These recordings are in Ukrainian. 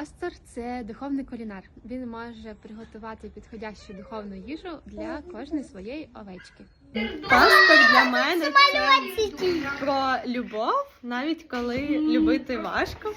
Пастор це духовний кулінар. Він може приготувати підходящу духовну їжу для кожної своєї овечки. Пастор для мене це про любов, навіть коли любити важко.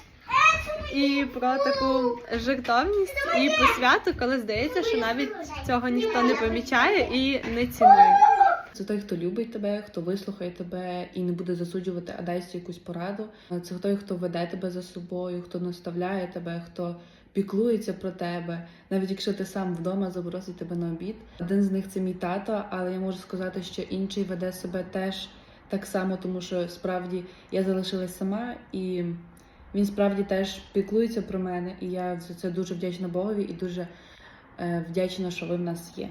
І про таку жертовність і посвяту, коли здається, що навіть цього ніхто не помічає і не цінує. Це той, хто любить тебе, хто вислухає тебе і не буде засуджувати, а дасть якусь пораду. Це той, хто веде тебе за собою, хто наставляє тебе, хто піклується про тебе, навіть якщо ти сам вдома запросить тебе на обід. Один з них це мій тато, але я можу сказати, що інший веде себе теж так само, тому що справді я залишилась сама і. Він справді теж піклується про мене, і я за це дуже вдячна Богові і дуже е, вдячна, що ви в нас є.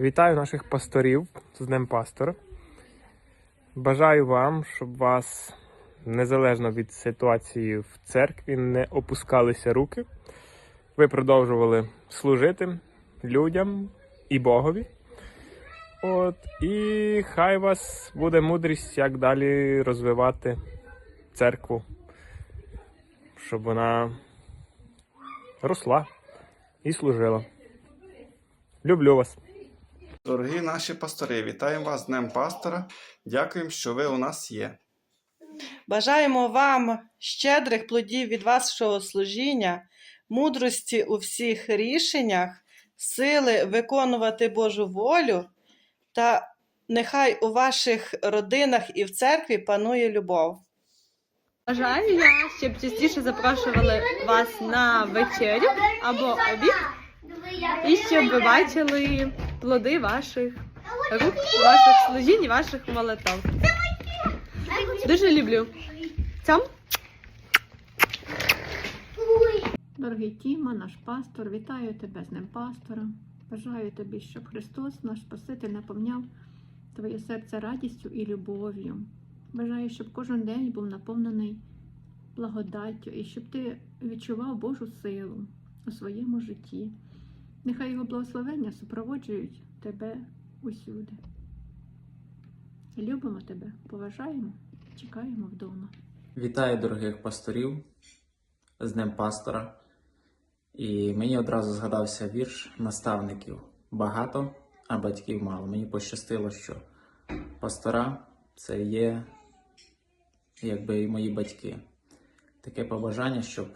Вітаю наших пасторів з Днем Пастора. Бажаю вам, щоб вас незалежно від ситуації в церкві не опускалися руки. Ви продовжували служити людям і Богові. От, і хай вас буде мудрість, як далі розвивати церкву, щоб вона росла і служила. Люблю вас. Дорогі наші пастори, вітаємо вас з Днем Пастора. Дякуємо, що ви у нас є. Бажаємо вам щедрих плодів від вашого служіння, мудрості у всіх рішеннях, сили виконувати Божу волю, та нехай у ваших родинах і в церкві панує любов. Бажаю я, щоб частіше запрошували вас на вечерю або обід, і щоб ви бачили плоди ваших рук, ваших служінь, і ваших молитов. Дуже люблю. Цьом. Дорогий Тіма, наш пастор, вітаю тебе з ним пастора. Бажаю тобі, щоб Христос, наш Спаситель, наповняв твоє серце радістю і любов'ю. Бажаю, щоб кожен день був наповнений благодаттю і щоб ти відчував Божу силу у своєму житті. Нехай його благословення супроводжують тебе усюди. Любимо тебе, поважаємо, чекаємо вдома. Вітаю дорогих пасторів з Днем Пастора. І мені одразу згадався вірш наставників багато, а батьків мало. Мені пощастило, що пастора це є якби і мої батьки. Таке побажання, щоб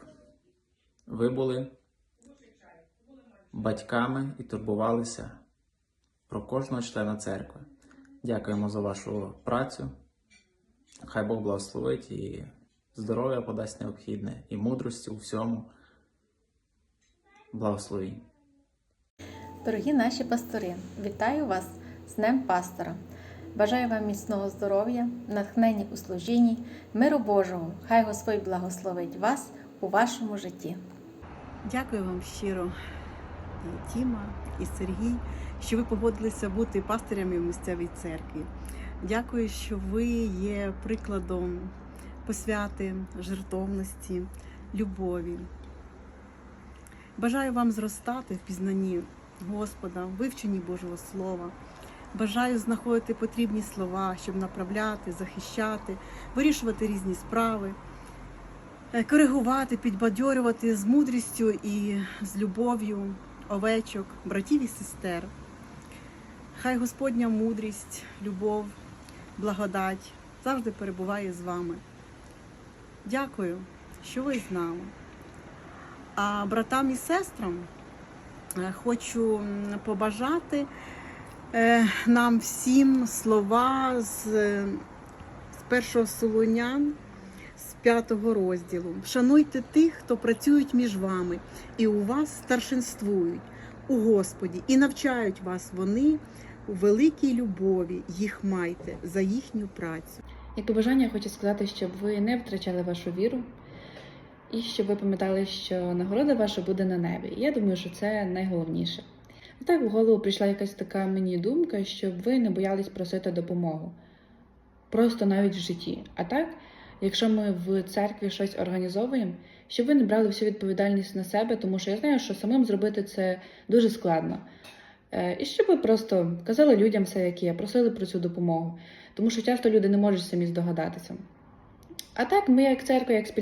ви були батьками і турбувалися про кожного члена церкви. Дякуємо за вашу працю. Хай Бог благословить і здоров'я подасть необхідне, і мудрості у всьому. Благословінь. Дорогі наші пастори, вітаю вас з Днем Пастора. Бажаю вам міцного здоров'я, натхнення у служінні, миру Божого. Хай Господь благословить вас у вашому житті. Дякую вам щиро, і Тіма, і Сергій, що ви погодилися бути пастирями в місцевій церкві. Дякую, що ви є прикладом посвяти, жертовності, любові. Бажаю вам зростати в пізнанні Господа, в вивченні Божого Слова. Бажаю знаходити потрібні слова, щоб направляти, захищати, вирішувати різні справи, е, коригувати, підбадьорювати з мудрістю і з любов'ю овечок, братів і сестер. Хай Господня мудрість, любов, благодать завжди перебуває з вами. Дякую, що ви з нами. А братам і сестрам е, хочу побажати е, нам всім слова з, е, з першого Солонян, п'ятого розділу. Шануйте тих, хто працюють між вами, і у вас старшинствують у Господі, і навчають вас вони у великій любові. Їх майте за їхню працю. Як побажання, я хочу сказати, щоб ви не втрачали вашу віру, і щоб ви пам'ятали, що нагорода ваша буде на небі. Я думаю, що це найголовніше. Так в голову прийшла якась така мені думка, щоб ви не боялись просити допомогу. Просто навіть в житті. А так, якщо ми в церкві щось організовуємо, щоб ви не брали всю відповідальність на себе, тому що я знаю, що самим зробити це дуже складно. Е, І щоб ви просто казали людям все, як є, просили про цю допомогу, тому що часто люди не можуть самі здогадатися. А так, ми як церква, як